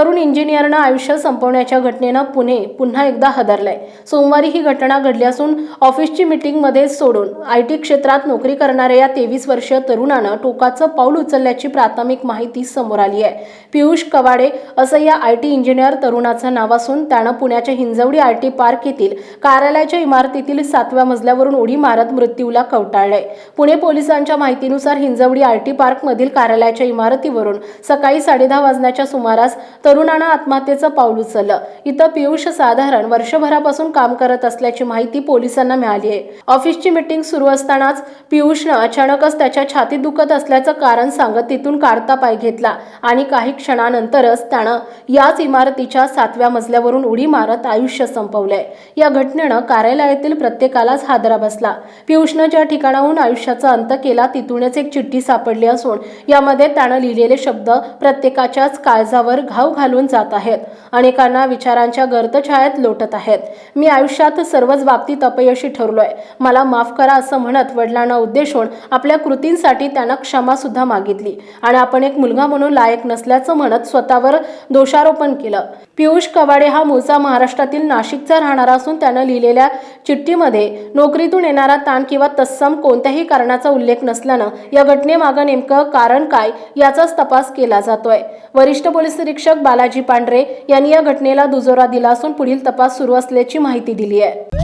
तरुण इंजिनियरनं आयुष्य संपवण्याच्या घटनेनं पुणे पुन्हा एकदा हदरलंय. सोमवारी ही घटना घडली असून ऑफिसची मीटिंगमध्ये सोडून आय टी क्षेत्रात नोकरी करणाऱ्या या तेवीस वर्षीय तरुणानं टोकाचं पाऊल उचलल्याची प्राथमिक माहिती समोर आली आहे पियुष कवाडे असं या आय टी इंजिनियर तरुणाचं नाव असून त्यानं पुण्याच्या हिंजवडी आय टी पार्क येथील कार्यालयाच्या इमारतीतील सातव्या मजल्यावरून उडी मारत मृत्यूला कवटाळलंय. पुणे पोलिसांच्या माहितीनुसार हिंजवडी आय टी पार्कमधील कार्यालयाच्या इमारतीवरून सकाळी साडेदहा वाजण्याच्या सुमारास तरुणानं आत्महत्येचं पाऊल उचललं. इथं पियुष साधारण वर्षभरापासून काम करत असल्याची माहिती पोलिसांना मिळाली आहे. ऑफिसची मीटिंग सुरू असतानाच पियुषनं अचानकच त्याच्या छातीत दुखत असल्याचं कारण सांगत तिथून काढता पाय घेतला आणि काही क्षणानंतरच त्यानं याच इमारतीच्या सातव्या मजल्यावरून उडी मारत आयुष्य संपवलंय. या घटनेनं कार्यालयातील प्रत्येकालाच हादरा बसला. पियुषनं ज्या ठिकाणाहून आयुष्याचा अंत केला तिथूनच एक चिठ्ठी सापडली असून यामध्ये त्यानं लिहिलेले शब्द प्रत्येकाच्याच काळजावर घाव घालून जात आहेत. अनेकांना विचारांच्या गर्तछायात लोटत आहेत. मी आयुष्यात सर्वच बाबतीत अपयशी ठरलोय. मला माफ करा असं म्हणत वडिलांना उद्देशून आपल्या कृतींसाठी त्यांना क्षमा सुद्धा मागितली. आणि आपण एक मुलगा म्हणून लायक नसल्याचं म्हणत स्वतःवर दोषारोपण केलं. पियुष कवाडे हा मूळचा महाराष्ट्रातील नाशिकचा राहणारा असून त्यानं लिहिलेल्या चिठ्ठीमध्ये नोकरीतून येणारा ताण किंवा तत्सम कोणत्याही कारणाचा उल्लेख नसल्यानं या घटनेमागं नेमकं कारण काय याचाच तपास केला जातोय. वरिष्ठ पोलीस निरीक्षक बालाजी पांढरे यांनी या घटनेला दुजोरा दिला असून पुढील तपास सुरू असल्याची माहिती दिली आहे.